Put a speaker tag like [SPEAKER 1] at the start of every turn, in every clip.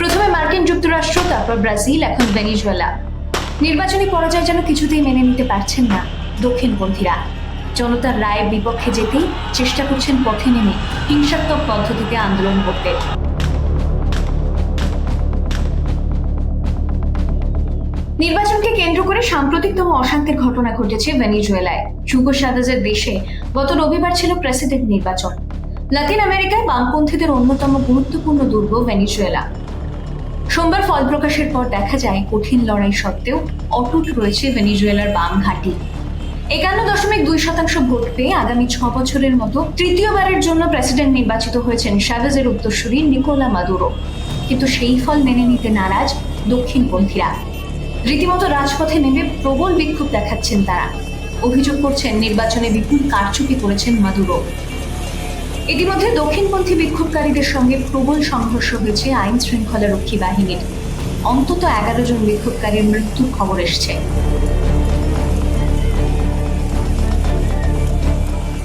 [SPEAKER 1] মার্কিন যুক্তরাষ্ট্র, তারপর ব্রাজিল, এখন ভেনিজুয়েলা। নির্বাচনী পরাজয় যেন কিছুতেই মেনে নিতে পারছেন না দক্ষিণপন্থীরা। জনতার রায়ের বিপক্ষে যেতেই চেষ্টা করছেন পথে নেমে হিংসাত্মক পদ্ধতিতে আন্দোলন করতে। নির্বাচনকে কেন্দ্র করে সাম্প্রতিকতম অশান্তির ঘটনা ঘটেছে ভেনিজুয়েলায়। যুগো সাদাজের দেশে গত রবিবার ছিল প্রেসিডেন্ট নির্বাচন। লাতিন আমেরিকায় বামপন্থীদের অন্যতম গুরুত্বপূর্ণ দুর্গ ভেনিজুয়েলা। সোমবার ফল প্রকাশের পর দেখা যায়, কঠিন লড়াই সত্ত্বেও অটুট রয়েছে ভেনিজুয়েলার বাম ঘাঁটি। একান্ন দশমিক দুই শতাংশ ভোট পেয়ে আগামী ছ বছরের মতো তৃতীয়বারের জন্য প্রেসিডেন্ট নির্বাচিত হয়েছেন সাভেজের উত্তরসূরি নিকোলা মাদুরো। কিন্তু সেই ফল মেনে নিতে নারাজ দক্ষিণপন্থীরা। রীতিমতো রাজপথে নেমে প্রবল বিক্ষোভ দেখাচ্ছেন তারা। অভিযোগ করছেন, নির্বাচনে বিপুল কারচুপি করেছেন মাদুরো। ইতিমধ্যে দক্ষিণপন্থী বিক্ষোভকারীদের সঙ্গে প্রবল সংঘর্ষ হয়েছে আইন শৃঙ্খলা রক্ষী বাহিনীর। অন্তত এগারো জন বিক্ষোভকারীর মৃত্যুর খবর এসছে।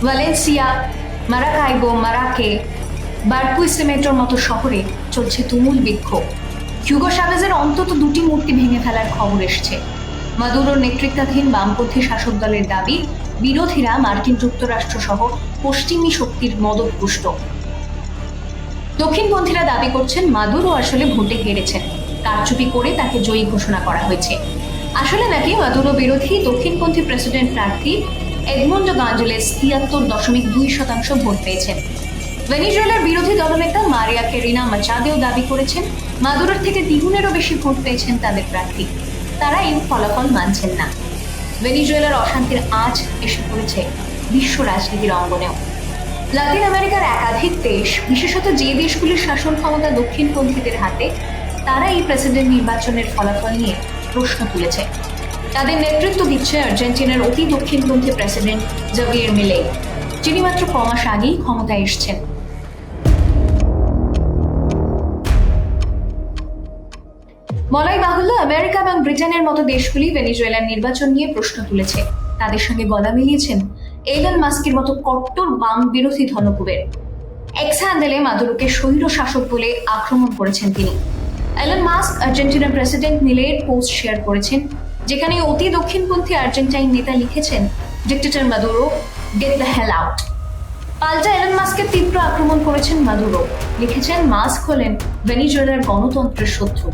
[SPEAKER 1] ভ্যালেন্সিয়া মারাকাইবো, মারাকে বার্কুইসেমেটোর মতো শহরে চলছে তুমুল বিক্ষোভ। হিউগো সাভেজের অন্তত দুটি মূর্তি ভেঙে ফেলার খবর এসছে। মাদুরোর নেতৃত্বাধীন বামপন্থী শাসক দলের দাবি, বিরোধীরা মার্কিন যুক্তরাষ্ট্র সহ পশ্চিমী শক্তির মদতপুষ্ট। দক্ষিণপন্থীরা দাবি করছেন, মাদুরো আসলে ভোটে হেরেছেন। কারচুপি করে তাকে জয়ী ঘোষণা করা হয়েছে। আসলে নাকি মাদুরো বিরোধী দক্ষিণপন্থী প্রেসিডেন্ট প্রার্থী এডমন্ডো গাঞ্জেলেস তিয়াত্তর দশমিক দুই শতাংশ ভোট পেয়েছেন। ভেনিজুয়েলার বিরোধী দলনেতা মারিয়া কেরিনা মাচাদেও দাবি করেছেন, মাদুরোর থেকে দ্বিগুণেরও বেশি ভোট পেয়েছেন তাদের প্রার্থী। তারা এই ফলাফল মানছেন না। ভেনিজুয়েলার অশান্তির আঁচ এসে পড়েছে বিশ্ব রাজনীতির অঙ্গনেও। লাতিন আমেরিকার একাধিক দেশ, বিশেষত যে দেশগুলির শাসন ক্ষমতা দক্ষিণপন্থীদের হাতে, তারা এই প্রেসিডেন্ট নির্বাচনের ফলাফল নিয়ে প্রশ্ন তুলেছে। তাদের নেতৃত্ব দিচ্ছে আর্জেন্টিনার অতি দক্ষিণপন্থী প্রেসিডেন্ট জাভিয়ের মিলে, যিনি মাত্র কমাস আগেই ক্ষমতায় এসেছেন। বলাই বাহুল্য আমেরিকা এবং ব্রিটেনের মতো দেশগুলি ভেনিজুয়েলার নির্বাচন নিয়ে প্রশ্ন তুলেছে। তাদের সঙ্গে গলা মিলিয়েছেন এলন মাস্কের মতো কট্টর বাম বিরোধী ধনকুবের এক্স হ্যান্ডেলে মাদুরোকে স্বৈর শাসক বলে আক্রমণ করেছেন তিনি। এলন মাস্ক আর্জেন্টিনার প্রেসিডেন্ট মিলের পোস্ট শেয়ার করেছেন, যেখানে অতি দক্ষিণপন্থী আর্জেন্টাইন নেতা লিখেছেন dictator Maduro get the hell out পাল্টা এলন মাস্কের তীব্র আক্রমণ করেছেন মাদুরো। লিখেছেন, মাস্ক হলেন ভেনিজুয়েলার গণতন্ত্রের শত্রু।